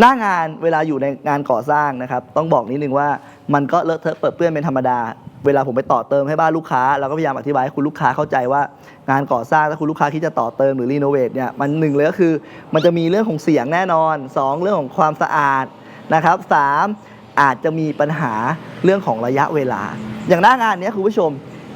หน้างานเวลาอยู่ในงานก่อสร้างนะครับ ต้องบอกนิดนึงว่ามันก็เลอะเทอะเปิดเปื้อนเป็นธรรมดา เวลาผมไปต่อเติมให้บ้านลูกค้าเราก็พยายามอธิบายให้คุณลูกค้าเข้าใจว่างานก่อสร้างถ้าคุณลูกค้าคิดจะต่อเติมหรือรีโนเวทเนี่ยมันหนึ่งเลยก็คือ มันจะมีเรื่องของเสียงแน่นอนสองเรื่องของความสะอาดนะครับสามอาจจะมีปัญหาเรื่องของระยะเวลา อย่างหน้างานนี้คุณผู้ชม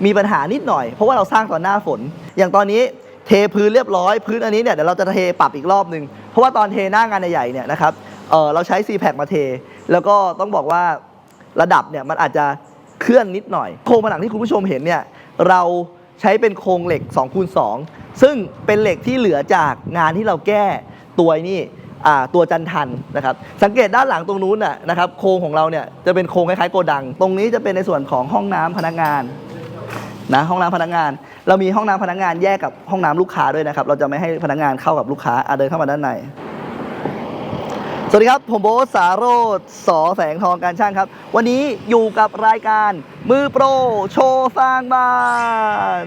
มีปัญหานิดหน่อย เพราะว่าเราสร้างตอนหน้าฝน อย่างตอนนี้เทพื้นเรียบร้อย พื้นอันนี้เนี่ยเดี๋ยวเราจะเทปรับอีกรอบหนึ่งเพราะว่าตอนเทหน้างานใหญ่ๆเนี่ยนะครับ เออเราใช้ c p a c มาเท แล้วก็ต้องบอกว่าระดับเนี่ยมันอาจจะเคลื่อนนิดหน่อย โครงผนังที่คุณผู้ชมเห็นเนี่ยเราใช้เป็นโครงเหล็ก2คูณ2ซึ่งเป็นเหล็กที่เหลือจากงานที่เราแก้ตัวนี่ตัวจันทันนะครับ สังเกตด้านหลังตรงนู้นนะครับ โครงของเราเนี่ยจะเป็นโครงคล้ายๆโกดัง ตรงนี้จะเป็นในส่วนของห้องน้ำพนักงานนะห้องน้ำพนักงาน เรามีห้องน้ำพนักงานแยกกับห้องน้ำลูกค้าด้วยนะครับ เราจะไม่ให้พนักงานเข้ากับลูกค้าเดินเข้ามาด้านใน สวัสดีครับ ผมโบสสาโรธสอแสงทองการช่างครับ วันนี้อยู่กับรายการมือโปร โชว์สร้างบ้าน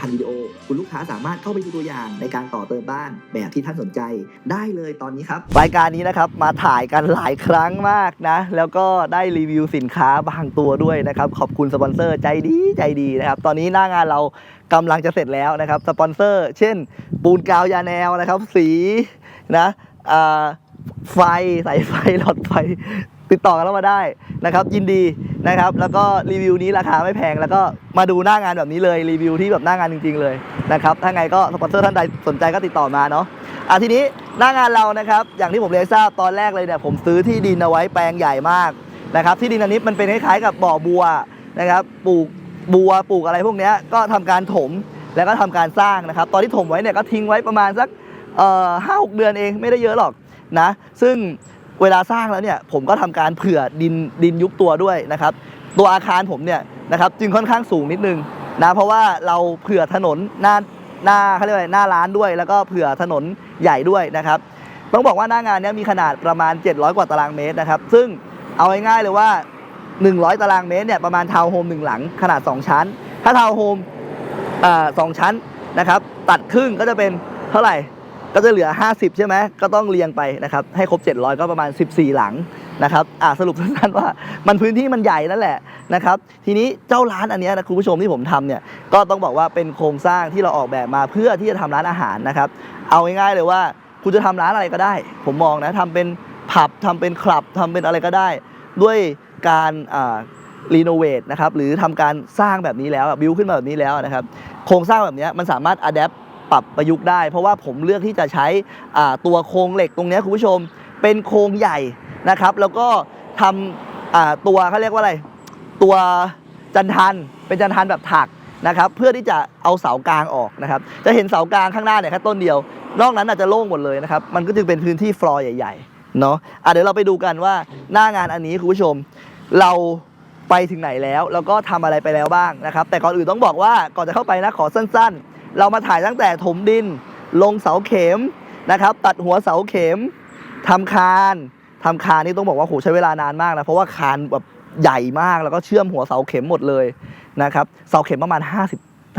1,000วิดีโอ คุณลูกค้าสามารถเข้าไปดูตัวอย่างในการต่อเติมบ้านแบบที่ท่านสนใจได้เลยตอนนี้ครับรายการนี้นะครับมาถ่ายกันหลายครั้งมากนะ แล้วก็ได้รีวิวสินค้าบางตัวด้วยนะครับ ขอบคุณสปอนเซอร์ใจดีใจดีนะครับ ตอนนี้หน้างานเรากำลังจะเสร็จแล้วนะครับ สปอนเซอร์ เช่น ปูนกาวยาแนวนะครับ สีนะไฟสายไฟหลอดไฟติดต่อกันเข้ามาได้ นะครับยินดีนะครับแล้วก็รีวิวนี้ราคาไม่แพง แล้วก็มาดูหน้างานแบบนี้เลยรีวิวที่แบบหน้างานจริง ๆ เลยนะครับถ้าไงก็สปอนเซอร์ท่านใดสนใจก็ติดต่อมาเนาะอะทีนี้หน้างานเรานะครับอย่างที่ผมเรียนทราบตอนแรกเลยเนี่ยผมซื้อที่ดินเอาไว้แปลงใหญ่มากนะครับที่ดินอันนี้มันเป็นคล้ายๆกับบ่อบัวนะครับปลูกบัวปลูกอะไรพวกนี้ก็ทำการถมแล้วก็ทำการสร้างนะครับ ตอนที่ถมไว้เนี่ยก็ทิ้งไว้ประมาณสักเอ่อห้าหกเดือนเองไม่ได้เยอะหรอกนะ ซึ่ง เวลาสร้างแล้วเนี่ยผมก็ทำการเผื่อดินดินยุบตัวด้วยนะครับ ตัวอาคารผมเนี่ยนะครับจึงค่อนข้างสูงนิดนึงนะเพราะว่าเราเผื่อถนนหน้าหน้าเขาเรียกว่าหน้าร้านด้วย แล้วก็เผื่อถนนใหญ่ด้วยนะครับ ต้องบอกว่าหน้างานนี้มีขนาดประมาณ 700 กว่าตารางเมตรนะครับ ซึ่งเอาง่ายๆเลยว่า 100 ตารางเมตรเนี่ยประมาณทาวน์โฮมหนึ่งหลังขนาด 2 ชั้น ถ้าทาวน์โฮมสองชั้นนะครับ ตัดครึ่งก็จะเป็นเท่าไหร่ ก็จะเหลือ 50 ใช่ไหมก็ต้องเรียงไปนะครับให้ครบ 700 ก็ประมาณ 14 หลังนะครับอ่าสรุปสั้นๆว่ามันพื้นที่มันใหญ่นั่นแหละนะครับทีนี้เจ้าร้านอันนี้นะคุณผู้ชมที่ผมทำเนี่ยก็ต้องบอกว่าเป็นโครงสร้างที่เราออกแบบมาเพื่อที่จะทำร้านอาหารนะครับเอาง่ายๆเลยว่าคุณจะทำร้านอะไรก็ได้ ผมมองนะทำเป็นผับทำเป็นคลับทำเป็นอะไรก็ได้ ด้วยการอ่ารีโนเวทนะครับหรือทำการสร้างแบบนี้แล้วบิวขึ้นมาแบบนี้แล้วนะครับโครงสร้างแบบนี้มันสามารถอัดแอป ปรับประยุกต์ได้ เพราะว่าผมเลือกที่จะใช้ตัวโครงเหล็กตรงนี้คุณผู้ชม เป็นโครงใหญ่นะครับ แล้วก็ทำตัวเขาเรียกว่าอะไร ตัวจันทันเป็นจันทันแบบถักนะครับ เพื่อที่จะเอาเสากลางออกนะครับ จะเห็นเสากลางข้างหน้าเนี่ยแค่ต้นเดียว นอกนั้นอาจจะโล่งหมดเลยนะครับ มันก็จึงเป็นพื้นที่ฟลอร์ใหญ่ๆเนาะะเดี๋ยวเราไปดูกันว่าหน้างานอันนี้คุณผู้ชมเราไปถึงไหนแล้ว แล้วก็ทำอะไรไปแล้วบ้างนะครับ แต่ก่อนอื่นต้องบอกว่าก่อนจะเข้าไปนะขอสั้น ๆ เรามาถ่ายตั้งแต่ถมดิน ลงเสาเข็มนะครับ ตัดหัวเสาเข็มทำคานทำคานนี่ต้องบอกว่าโหใช้เวลานานมากนะเพราะว่าคานแบบใหญ่มากแล้วก็เชื่อมหัวเสาเข็มหมดเลยนะครับเสาเข็มประมาณ 50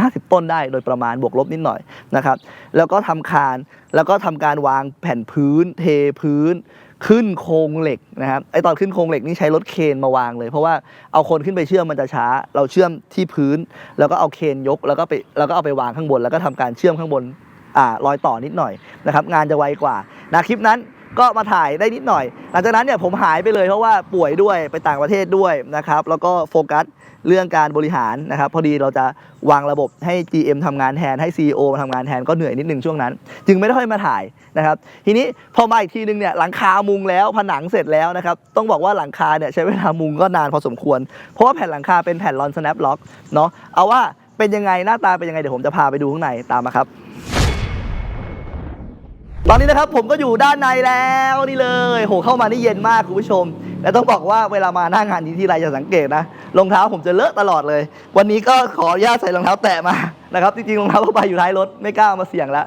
50 ต้นได้โดยประมาณบวกลบนิดหน่อยนะครับ แล้วก็ทำคานแล้วก็ทำการวางแผ่นพื้น เทพื้น ขึ้นโครงเหล็กนะครับไอตอนขึ้นโครงเหล็กนี่ใช้รถเคนมาวางเลย เพราะว่าเอาคนขึ้นไปเชื่อมมันจะช้า เราเชื่อมที่พื้น แล้วก็เอาเคนยกแล้วก็ไปแล้วก็เอาไปวางข้างบน แล้วก็ทำการเชื่อมข้างบนอ่ารอยต่อนิดหน่อยนะครับงานจะไวกว่านะคลิปนั้น ก็มาถ่ายได้นิดหน่อย หลังจากนั้นเนี่ยผมหายไปเลยเพราะว่าป่วยด้วยไปต่างประเทศด้วยนะครับแล้วก็โฟกัสเรื่องการบริหารนะครับพอดีเราจะวางระบบให้ GM ทำงานแทนให้ CEO มาทำงานแทนก็เหนื่อยนิดนึงช่วงนั้น จึงไม่ได้ค่อยมาถ่ายนะครับทีนี้พอมาอีกทีนึงเนี่ยหลังคามุงแล้วผนังเสร็จแล้วนะครับต้องบอกว่าหลังคาเนี่ยใช้เวลามุงก็นานพอสมควร เพราะว่าแผ่นหลังคาเป็นแผ่นรอน snap lock เนาะเอาว่าเป็นยังไงหน้าตาเป็นยังไงเดี๋ยวผมจะพาไปดูข้างในตามมาครับ ตอนนี้นะครับผมก็อยู่ด้านในแล้วนี่เลยโหเข้ามานี่เย็นมากคุณผู้ชม และต้องบอกว่าเวลามาหน้างานนี้ที่ไรจะสังเกตนะรองเท้าผมจะเลอะตลอดเลย วันนี้ก็ขออนุญาตใส่รองเท้าแตะมานะครับจริงๆรองเท้าผ้าใบอยู่ท้ายรถไม่กล้าเอามาเสี่ยงล้ว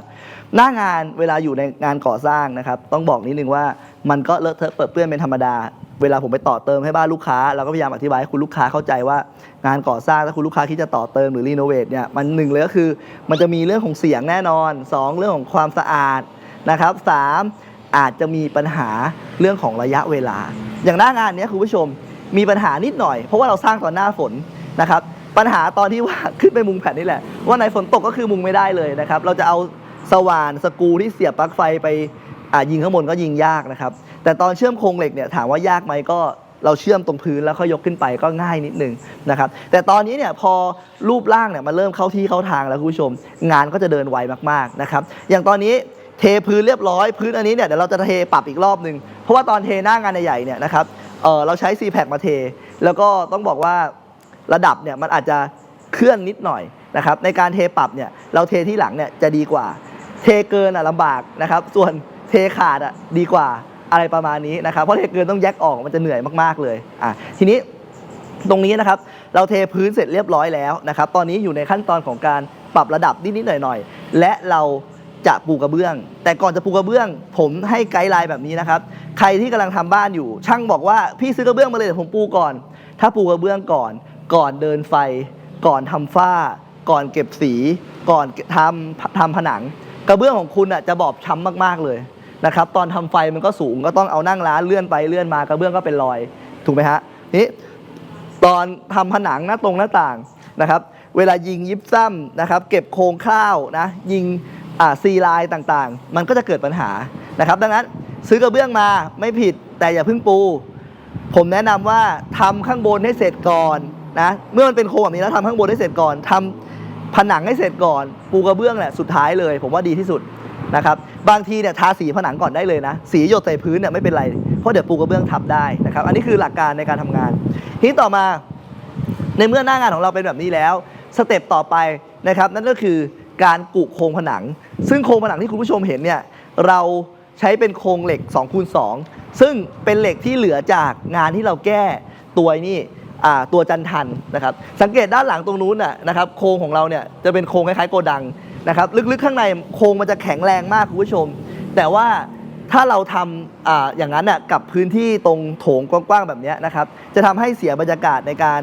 หน้างานเวลาอยู่ในงานก่อสร้างนะครับ ต้องบอกนิดนึงว่ามันก็เลอะเทอะเปิดเปื้อนเป็นธรรมดา เวลาผมไปต่อเติมให้บ้านลูกค้าเราก็พยายามอธิบายให้คุณลูกค้าเข้าใจว่า งานก่อสร้างถ้าคุณลูกค้าคิดจะต่อเติมหรือรีโนเวทเนี่ยมันหนึ่งเลยก็คือ มันจะมีเรื่องของเสียงแน่นอนสองเรื่องของความสะอาด นะครับสามอาจจะมีปัญหาเรื่องของระยะเวลา อย่างหน้างานนี้คุณผู้ชมมีปัญหานิดหน่อย เพราะว่าเราสร้างตอนหน้าฝนนะครับปัญหาตอนที่ว่าขึ้นไปมุงแผ่นนี่แหละ ว่าในฝนตกก็คือมุงไม่ได้เลยนะครับ เราจะเอาสว่านสกูที่เสียบปลั๊กไฟไปยิงข้างบนก็ยิงยากนะครับ แต่ตอนเชื่อมโครงเหล็กเนี่ยถามว่ายากไหมก็เราเชื่อมตรงพื้นแล้วก็ยกขึ้นไปก็ง่ายนิดนึงนะครับ แต่ตอนนี้เนี่ยพอรูปร่างเนี่ยมันเริ่มเข้าที่เข้าทางแล้วคุณผู้ชม งานก็จะเดินไวมากๆนะครับ อย่างตอนนี้ เทพื้นเรียบร้อยพื้นอันนี้เนี่ยเดี๋ยวเราจะเทปรับอีกรอบหนึ่งเพราะว่าตอนเทหน้างานใหญ่เนี่ยนะครับเออเราใช้ c p a c มาเท แล้วก็ต้องบอกว่าระดับเนี่ยมันอาจจะเคลื่อนนิดหน่อยนะครับในการเทปรับเนี่ยเราเทที่หลังเนี่ยจะดีกว่า เทเกินอะลำบากนะครับส่วนเทขาดอะดีกว่าอะไรประมาณนี้นะครับเพราะเทเกินต้องแยกออกมันจะเหนื่อยมากๆเลยอะทีนี้ตรงนี้นะครับเราเทพื้นเสร็จเรียบร้อยแล้วนะครับตอนนี้อยู่ในขั้นตอนของการปรับระดับนิดๆหน่อยๆ และเรา จะปูกระเบื้อง แต่ก่อนจะปูกระเบื้อง ผมให้ไกด์ไลน์แบบนี้นะครับ ใครที่กำลังทำบ้านอยู่ ช่างบอกว่าพี่ซื้อกระเบื้องมาเลยเดี๋ยวผมปูก่อน ถ้าปูกระเบื้องก่อน ก่อนเดินไฟ ก่อนทำฝ้า ก่อนเก็บสี ก่อนทำทำผนัง กระเบื้องของคุณอะจะบอบช้ำมากๆเลยนะครับตอนทำไฟมันก็สูงก็ต้องเอานั่งร้านเลื่อนไปเลื่อนมากระเบื้องก็เป็นรอยถูกไหมฮะนี่ตอนทำผนังหน้าตรงหน้าต่างนะครับ เวลายิงยิบซ้ำนะครับ เก็บโครงข้าวนะยิง ซีไลน์ต่างๆ มันก็จะเกิดปัญหานะครับ ดังนั้นซื้อกระเบื้องมาไม่ผิดแต่อย่าเพิ่งปู ผมแนะนำว่าทำข้างบนให้เสร็จก่อนนะเมื่อมันเป็นโครงแบบนี้แล้วทำข้างบนให้เสร็จก่อนทำผนังให้เสร็จก่อน ปูกระเบื้องแหละสุดท้ายเลย ผมว่าดีที่สุดนะครับบางทีเนี่ยทาสีผนังก่อนได้เลยนะ สีหยดใส่พื้นเนี่ยไม่เป็นไรเพราะเดี๋ยวปูกระเบื้องทับได้นะครับ อันนี้คือหลักการในการทำงาน ทีต่อมาในเมื่อหน้างานของเราเป็นแบบนี้แล้วสเต็ปต่อไปนะครับ นั่นก็คือ การกุโครงผนัง ซึ่งโครงผนังที่คุณผู้ชมเห็นเนี่ยเราใช้เป็นโครงเหล็ก2คูณ2ซึ่งเป็นเหล็กที่เหลือจากงานที่เราแก้ตัวนี่ตัวจันทันนะครับ สังเกตด้านหลังตรงนู้นนะครับโครงของเราเนี่ยจะเป็นโครงคล้ายๆโกดังนะครับ ลึกๆข้างในโครงมันจะแข็งแรงมากคุณผู้ชม แต่ว่าถ้าเราทำออย่างนั้นน่ะกับพื้นที่ตรงโถงกว้างๆแบบนี้นะครับ จะทำให้เสียบรรยากาศในการ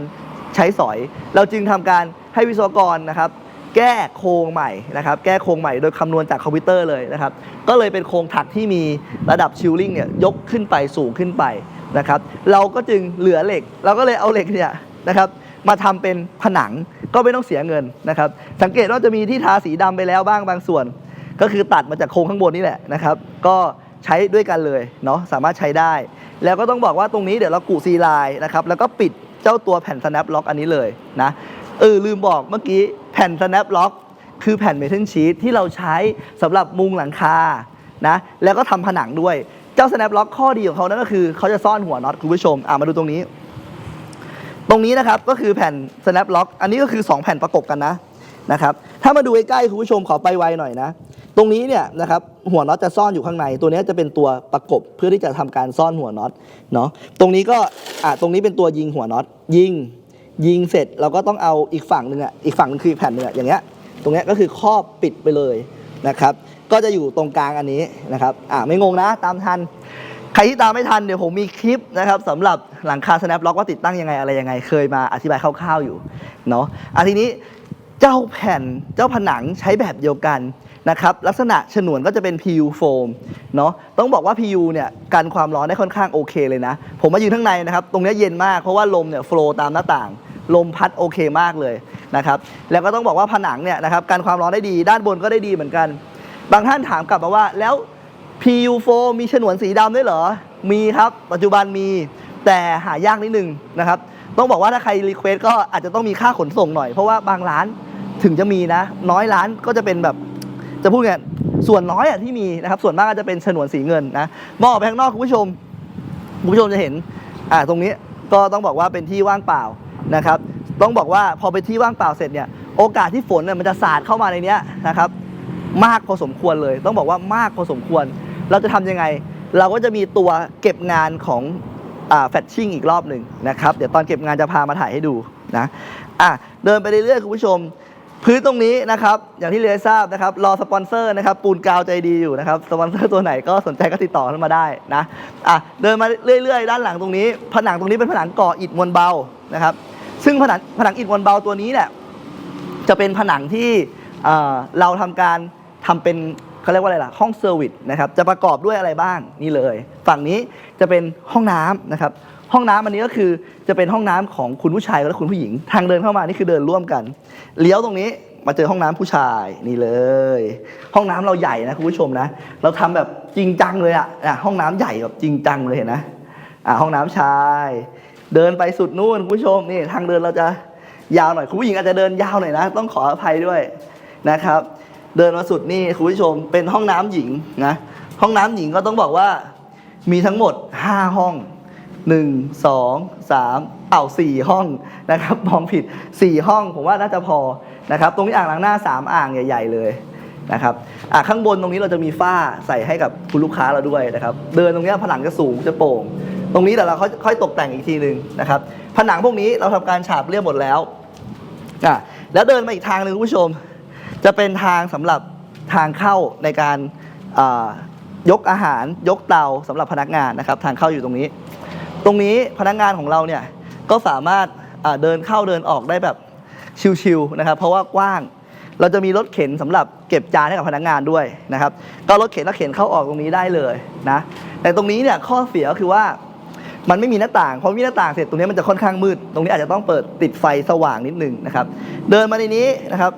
ใช้สอย เราจึงทำการให้วิศวกรนะครับ แก้โครงใหม่นะครับ แก้โครงใหม่โดยคำนวณจากคอมพิวเตอร์เลยนะครับ ก็เลยเป็นโครงถักที่มีระดับชิลลิ่งเนี่ยยกขึ้นไปสูงขึ้นไปนะครับ เราก็จึงเหลือเหล็ก เราก็เลยเอาเหล็กเนี่ยนะครับมาทำเป็นผนังก็ไม่ต้องเสียเงินนะครับ สังเกตว่าจะมีที่ทาสีดำไปแล้วบ้างบางส่วน ก็คือตัดมาจากโครงข้างบนนี่แหละนะครับ ก็ใช้ด้วยกันเลยเนาะสามารถใช้ได้ แล้วก็ต้องบอกว่าตรงนี้เดี๋ยวเรากุซีไลน์นะครับแล้วก็ปิดเจ้าตัวแผ่น snap lock อันนี้เลยนะ เออลืมบอกเมื่อกี้แผ่น snap lock คือแผ่นเมทัลชีตที่เราใช้สำหรับมุงหลังคานะแล้วก็ทำผนังด้วยเจ้า snap lock ข้อดีของเขานั่นก็คือเขาจะซ่อนหัวน็อตคุณผู้ชมอะมาดูตรงนี้ ตรงนี้นะครับก็คือแผ่น snap lock อันนี้ก็คือ 2 แผ่นประกบกันนะนะครับถ้ามาดูใกล้ๆคุณผู้ชมขอไปไวหน่อยนะ ตรงนี้เนี่ยนะครับหัวน็อตจะซ่อนอยู่ข้างใน ตัวนี้จะเป็นตัวประกบเพื่อที่จะทำการซ่อนหัวน็อตเนาะตรงนี้ก็อะตรงนี้เป็นตัวยิงหัวน็อตยิง ยิงเสร็จเราก็ต้องเอาอีกฝั่งหนึ่งอะอีกฝั่งหนึงคือแผ่นหนึ่งอะอย่างเงี้ยตรงเนี้ยก็คือครอบปิดไปเลยนะครับ ก็จะอยู่ตรงกลางอันนี้นะครับอะไม่งงนะตามทัน ใครที่ตามไม่ทันเดี๋ยวผมมีคลิปนะครับสำหรับหลังคา snap lock ว่าติดตั้งยังไงอะไรยังไง เคยมาอธิบายคร่าวๆอยู่เนาะอะทีนี้เจ้าแผ่นเจ้าผนังใช้แบบเดียวกัน นะครับลักษณะฉนวนก็จะเป็น PU foam เนาะต้องบอกว่า PU เนี่ยกันความร้อนได้ค่อนข้างโอเคเลยนะ ผมมายืนข้างในนะครับ ตรงเนี้ยเย็นมากเพราะว่าลมเนี่ยโฟล์ตามหน้าต่าง ลมพัดโอเคมากเลยนะครับแล้วก็ต้องบอกว่าผนังเนี่ยนะครับกันความร้อนได้ดี ด้านบนก็ได้ดีเหมือนกัน บางท่านถามกลับมาว่าแล้ว PU4 มีฉนวนสีดำด้วยเหรอมีครับ ปัจจุบันมีแต่หายากนิดนึงนะครับต้องบอกว่าถ้าใครรีเควสก็อาจจะต้องมีค่าขนส่งหน่อยเพราะว่าบางร้านถึงจะมีนะ น้อยร้านก็จะเป็นแบบ จะพูดไงส่วนน้อยอะที่มีนะครับ ส่วนมากก็จะเป็นฉนวนสีเงินนะมองออกไปข้างนอกคุณผู้ชมคุณผู้ชมจะเห็นอ่าตรงนี้ก็ต้องบอกว่าเป็นที่ว่างเปล่านะครับ ต้องบอกว่าพอเป็นที่ว่างเปล่าเสร็จเนี่ยโอกาสที่ฝนเนี่ยมันจะสาดเข้ามาในนี้นะครับ มากพอสมควรเลย ต้องบอกว่ามากพอสมควร เราจะทำยังไง เราก็จะมีตัวเก็บงานของแฟชชิ่งอีกรอบหนึ่งนะครับ เดี๋ยวตอนเก็บงานจะพามาถ่ายให้ดูนะอะเดินไปเรื่อยๆคุณผู้ชม พื้นตรงนี้นะครับ อย่างที่เรียนให้ทราบนะครับ รอสปอนเซอร์นะครับ ปูนกาวใจดีอยู่นะครับ สปอนเซอร์ตัวไหนก็สนใจก็ติดต่อเข้ามาได้นะอะเดินมาเรื่อย ๆ ด้านหลังตรงนี้ ผนังตรงนี้เป็นผนังก่ออิฐมวลเบานะครับ ซึ่งผนังผนังอิฐมวลเบาตัวนี้เนี่ยจะเป็นผนังที่เอ่อเราทำการทำเป็นเขาเรียกว่าอะไรล่ะ ห้องเซอร์วิสนะครับ จะประกอบด้วยอะไรบ้างนี่เลย ฝั่งนี้จะเป็นห้องน้ำนะครับ ห้องน้ำอันนี้ก็คือจะเป็นห้องน้ำของคุณผู้ชายและคุณผู้หญิง ทางเดินเข้ามานี่คือเดินร่วมกัน เลี้ยวตรงนี้มาเจอห้องน้ำผู้ชายนี่เลย ห้องน้ำเราใหญ่นะคุณผู้ชมนะ เราทำแบบจริงจังเลยอะ่ะห้องน้ำใหญ่แบบจริงจังเลยเห็นนะอะห้องน้ำชาย เดินไปสุดนู่นคุณผู้ชมนี่ทางเดินเราจะยาวหน่อยคุณผู้หญิงอาจจะเดินยาวหน่อยนะ ต้องขออภัยด้วยนะครับ เดินมาสุดนี่คุณผู้ชมเป็นห้องน้ำหญิงนะห้องน้ำหญิงก็ต้องบอกว่ามีทั้งหมด 5 ห้อง 1 2 3เอ้า4ห้องนะครับมองผิด 4 ห้องผมว่าน่าจะพอนะครับตรงนี้อ่างล้างหน้า 3 อ่างใหญ่ ๆ เลยนะครับอะข้างบนตรงนี้เราจะมีฝ้าใส่ให้กับคุณลูกค้าเราด้วยนะครับเดินตรงเนี้ยผนังจะสูงจะโป่ง ตรงนี้เดี๋ยวเราค่อยค่อยตกแต่งอีกทีหนึ่งนะครับผนังพวกนี้เราทำการฉาบเรียบหมดแล้วอะแล้วเดินมาอีกทางหนึ่งคุณผู้ชม จะเป็นทางสำหรับทางเข้าในการอ่ายกอาหารยกเตาสำหรับพนักงานนะครับ ทางเข้าอยู่ตรงนี้ ตรงนี้พนักงานของเราเนี่ยก็สามารถเดินเข้าเดินออกได้แบบชิวๆนะครับ เพราะว่ากว้าง เราจะมีรถเข็นสำหรับเก็บจานให้กับพนักงานด้วยนะครับ ก็รถเข็นแล้วเข็นเข้าออกตรงนี้ได้เลยนะ แต่ตรงนี้เนี่ยข้อเสียก็คือว่ามันไม่มีหน้าต่างพอมีหน้าต่างเสร็จตรงนี้มันจะค่อนข้างมืด ตรงนี้อาจจะต้องเปิดติดไฟสว่างนิดนึงนะครับ เดินมาในนี้นะครับ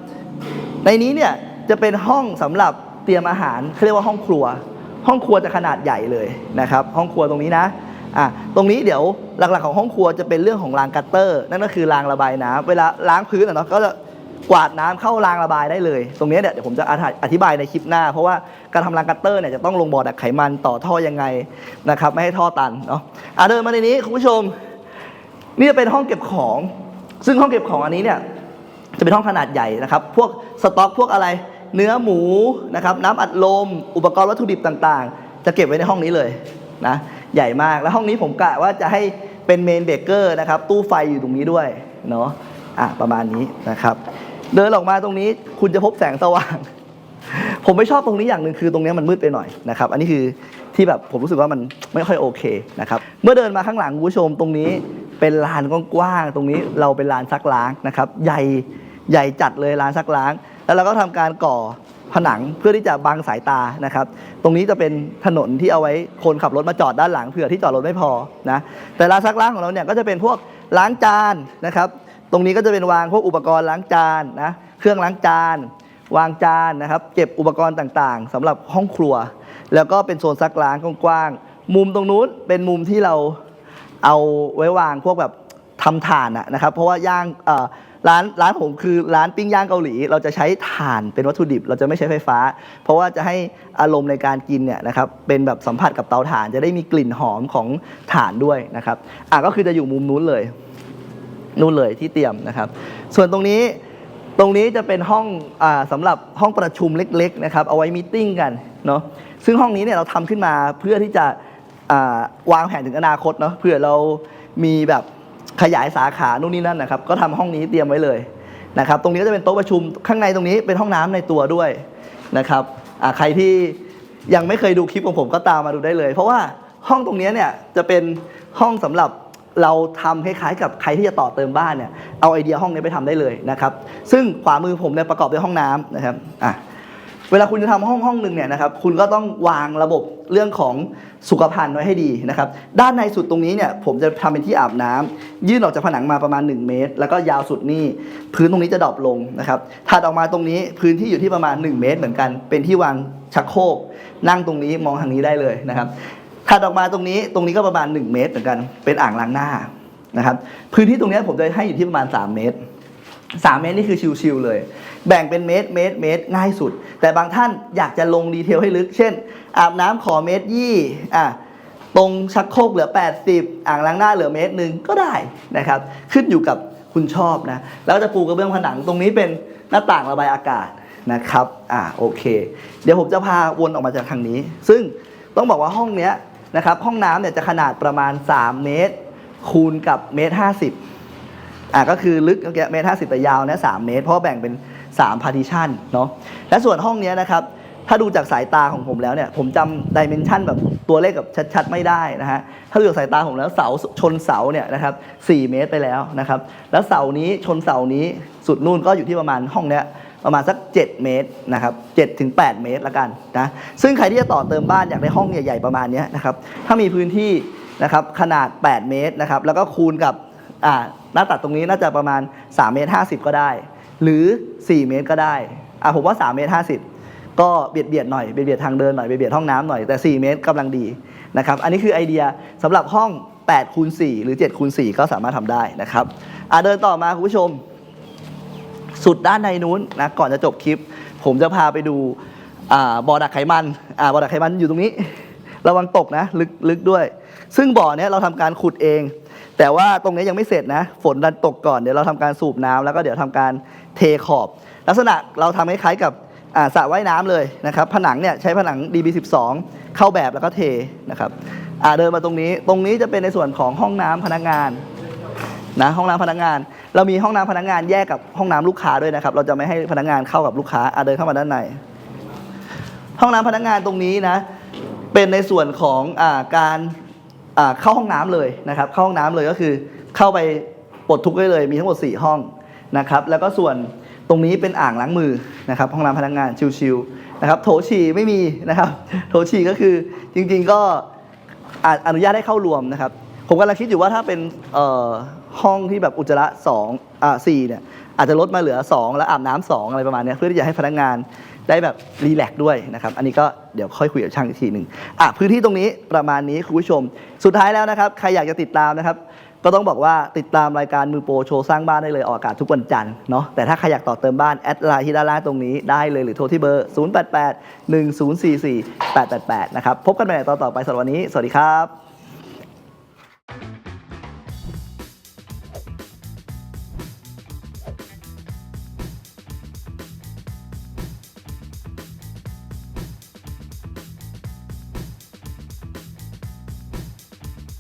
ในนี้เนี่ยจะเป็นห้องสำหรับเตรียมอาหารเขาเรียกว่าห้องครัว ห้องครัวจะขนาดใหญ่เลยนะครับ ห้องครัวตรงนี้นะ อะตรงนี้เดี๋ยวหลักๆของห้องครัวจะเป็นเรื่องของรางกัตเตอร์ นั่นก็คือรางระบายน้ำเวลาล้างพื้นอะเนาะก็จะกวาดน้ำเข้ารางระบายได้เลย ตรงนี้เนี่ยเดี๋ยวผมจะอธิบายในคลิปหน้า เพราะว่าการทำรางกัตเตอร์เนี่ยจะต้องลงบ่อดักไขมันต่อท่อยังไงนะครับไม่ให้ท่อตันเนาะอะเดินมาในนี้คุณผู้ชม นี่จะเป็นห้องเก็บของ ซึ่งห้องเก็บของอันนี้เนี่ยจะเป็นห้องขนาดใหญ่นะครับ พวกสต็อกพวกอะไรเนื้อหมูนะครับน้ำอัดลม อุปกรณ์วัตถุดิบต่างๆ จะเก็บไว้ในห้องนี้เลยนะ ใหญ่มาก แล้วห้องนี้ผมกะว่าจะให้เป็นเมนเบเกอร์นะครับ ตู้ไฟอยู่ตรงนี้ด้วยเนาะอะประมาณนี้นะครับ เดินออกมาตรงนี้คุณจะพบแสงสว่าง ผมไม่ชอบตรงนี้อย่างหนึ่งคือตรงนี้มันมืดไปหน่อยนะครับ อันนี้คือที่แบบผมรู้สึกว่ามันไม่ค่อยโอเคนะครับ เมื่อเดินมาข้างหลังคุณผู้ชมตรงนี้เป็นลานกว้างๆตรงนี้เราเป็นลานซักล้างนะครับ ใหญ่ใหญ่จัดเลยลานซักล้าง แล้วเราก็ทำการก่อ ผนังเพื่อที่จะบังสายตานะครับ ตรงนี้จะเป็นถนนที่เอาไว้คนขับรถมาจอดด้านหลังเผื่อที่จอดรถไม่พอนะแต่ลานซักล้างของเราเนี่ยก็จะเป็นพวกล้างจานนะครับ ตรงนี้ก็จะเป็นวางพวกอุปกรณ์ล้างจานนะเครื่องล้างจาน วางจานนะครับ เก็บอุปกรณ์ต่างๆสำหรับห้องครัว แล้วก็เป็นโซนซักล้างกว้างๆมุมตรงนู้นเป็นมุมที่เราเอาไว้วางพวกแบบทำถ่านนะครับ เพราะว่าย่างเอ่อ ร้านร้านผมคือร้านปิ้งย่างเกาหลี เราจะใช้ถ่านเป็นวัตถุดิบ เราจะไม่ใช้ไฟฟ้า เพราะว่าจะให้อารมณ์ในการกินเนี่ยนะครับเป็นแบบสัมผัสกับเตาถ่านจะได้มีกลิ่นหอมของถ่านด้วยนะครับอะก็คือจะอยู่มุมนู้นเลยนู่นเลยที่เตรียมนะครับ ส่วนตรงนี้ตรงนี้จะเป็นห้องอาสำหรับห้องประชุมเล็กๆนะครับเอาไว้มีตติ้งกันเนาะซึ่งห้องนี้เนี่ยเราทำขึ้นมาเพื่อที่จะอ่าวางแผนถึงอนาคตเนาะเผื่อเรามีแบบ ขยายสาขานู่นนี่นั่นนะครับ ก็ทำห้องนี้เตรียมไว้เลยนะครับ ตรงนี้ก็จะเป็นโต๊ะประชุมข้างในตรงนี้เป็นห้องน้ำในตัวด้วยนะครับอ่าใครที่ยังไม่เคยดูคลิปของผมก็ตามมาดูได้เลย เพราะว่าห้องตรงนี้เนี่ยจะเป็นห้องสำหรับเราทำคล้ายๆกับใครที่จะต่อเติมบ้านเนี่ยเอาไอเดียห้องนี้ไปทำได้เลยนะครับ ซึ่งขวามือผมเนี่ยประกอบด้วยห้องน้ำนะครับอะ เวลาคุณจะทำห้องห้องหนึ่งเนี่ยนะครับคุณก็ต้องวางระบบเรื่องของสุขภัณฑ์ไว้ให้ดีนะครับด้านในสุดตรงนี้เนี่ยผมจะทำเป็นที่อาบน้ำยื่นออกจากผนังมาประมาณ 1 เมตร แล้วก็ยาวสุดนี่พื้นตรงนี้จะดรอปลงนะครับถัดออกมาตรงนี้พื้นที่อยู่ที่ประมาณ 1 เมตร เหมือนกัน เป็นที่วางชักโครกนั่งตรงนี้มองทางนี้ได้เลยนะครับถัดออกมาตรงนี้ตรงนี้ก็ประมาณ 1 เมตรเหมือนกัน เป็นอ่างล้างหน้านะครับพื้นที่ตรงนี้ผมจะให้อยู่ที่ประมาณ 3 เมตร 3 เมตรนี่คือชิวๆเลย แบ่งเป็นเมตรเมตรเมตรง่ายสุด แต่บางท่านอยากจะลงดีเทลให้ลึก เช่น อาบน้ำขอเมตรยี่อะตรงชักโครกเหลือ 80 อ่างล้างหน้าเหลือเมตรหนึ่งก็ได้นะครับ ขึ้นอยู่กับคุณชอบนะ แล้วจะปูกระเบื้องผนังตรงนี้เป็นหน้าต่างระบายอากาศนะครับอ่าโอเค เดี๋ยวผมจะพาวนออกมาจากทางนี้ ซึ่งต้องบอกว่าห้องเนี้ยนะครับห้องน้ำเนี่ยจะขนาดประมาณ 3 เมตร คูณกับเมตรห้าสิบอ่าก็คือลึกเมื่อกี้เมตรห้าสิบแต่ยาวเนี่ยสามเมตร เพราะว่าแบ่งเป็น 3 partition เนาะและส่วนห้องนี้นะครับถ้าดูจากสายตาของผมแล้วเนี่ยผมจำดิเมนชันแบบตัวเลขแบบชัดๆ ไม่ได้นะฮะถ้าดูจากสายตาผมแล้วเสาชนเสาเนี่ยนะครับ4เมตรไปแล้วนะครับแล้วเสานี้ชนเสานี้สุดนู่นก็อยู่ที่ประมาณห้องเนี้ยประมาณสัก 7 เมตรนะครับ7ถึง8เมตรละกันนะซึ่งใครที่จะต่อเติมบ้านอยากได้ห้องใหญ่ๆประมาณเนี้ยนะครับถ้ามีพื้นที่นะครับขนาด 8 เมตรนะครับแล้วก็คูณกับอ่าหน้าตัดตรงนี้น่าจะประมาณ3เมตร50 ก็ได้ หรือ 4 เมตรก็ได้อะผมว่า 3 เมตร 50 ก็เบียดเบียดหน่อยเบียดเบียดทางเดินหน่อยเบียดเบียดห้องน้ำหน่อยแต่ 4 เมตรกำลังดีนะครับอันนี้คือไอเดียสำหรับห้อง8คูณ4หรือ7คูณ4ก็สามารถทำได้นะครับอะเดินต่อมาคุณผู้ชม สุดด้านในนู้นนะก่อนจะจบคลิป ผมจะพาไปดูบ่อดักไขมันบ่อดักไขมันอยู่ตรงนี้ ระวังตกนะลึกลึกด้วย ซึ่งบ่อเนี้ยเราทำการขุดเอง แต่ว่าตรงนี้ยังไม่เสร็จนะ ฝนดันตกก่อนเดี๋ยวเราทำการสูบน้ำแล้วก็เดี๋ยวทำการ เทขอบ ลักษณะเราทำคล้ายๆกับสระว่ายน้ำเลยนะครับ ผนังเนี่ยใช้ผนัง DB12 เข้าแบบแล้วก็เทนะครับเดินมาตรงนี้ตรงนี้จะเป็นในส่วนของห้องน้ำพนักงานนะห้องน้ำพนักงาน เรามีห้องน้ำพนักงานแยกกับห้องน้ำลูกค้าด้วยนะครับ เราจะไม่ให้พนักงานเข้ากับลูกค้าเดินเข้ามาด้านใน ห้องน้ำพนักงานตรงนี้นะเป็นในส่วนของอการเข้าห้องน้ำเลยนะครับ เข้าห้องน้ำเลยก็คือเข้าไปปลดทุกข์ได้เลยมีทั้งหมด 4 ห้อง นะครับแล้วก็ส่วนตรงนี้เป็นอ่างล้างมือนะครับห้องน้ำพนักงานชิวๆนะครับโถฉี่ไม่มีนะครับโถฉี่ก็คือจริงๆก็อนุญาตให้เข้ารวมนะครับผมกำลังคิดอยู่ว่าถ้าเป็นห้องที่แบบอุจจาระสองอ่าสี่เนี่ยอาจจะลดมาเหลือ 2 แล้วอาบน้ำสองอะไรประมาณนี้เพื่อที่จะให้พนักงานได้แบบรีแลกซ์ด้วยนะครับ อันนี้ก็เดี๋ยวค่อยคุยกับช่างอีกทีหนึ่งอะพื้นที่ตรงนี้ประมาณนี้คุณผู้ชม สุดท้ายแล้วนะครับ ใครอยากจะติดตามนะครับ ก็ต้องบอกว่าติดตามรายการมือโปรโชว์สร้างบ้านได้เลยออกอากาศทุกวันจันทร์เนาะแต่ถ้าใครอยากต่อเติมบ้านแอดไลน์ที่ด้านล่างตรงนี้ได้เลยหรือโทรที่เบอร์ 088 1044 888 นะครับพบกันใหม่ตอนต่อไปสำหรับวันนี้ สวัสดีครับ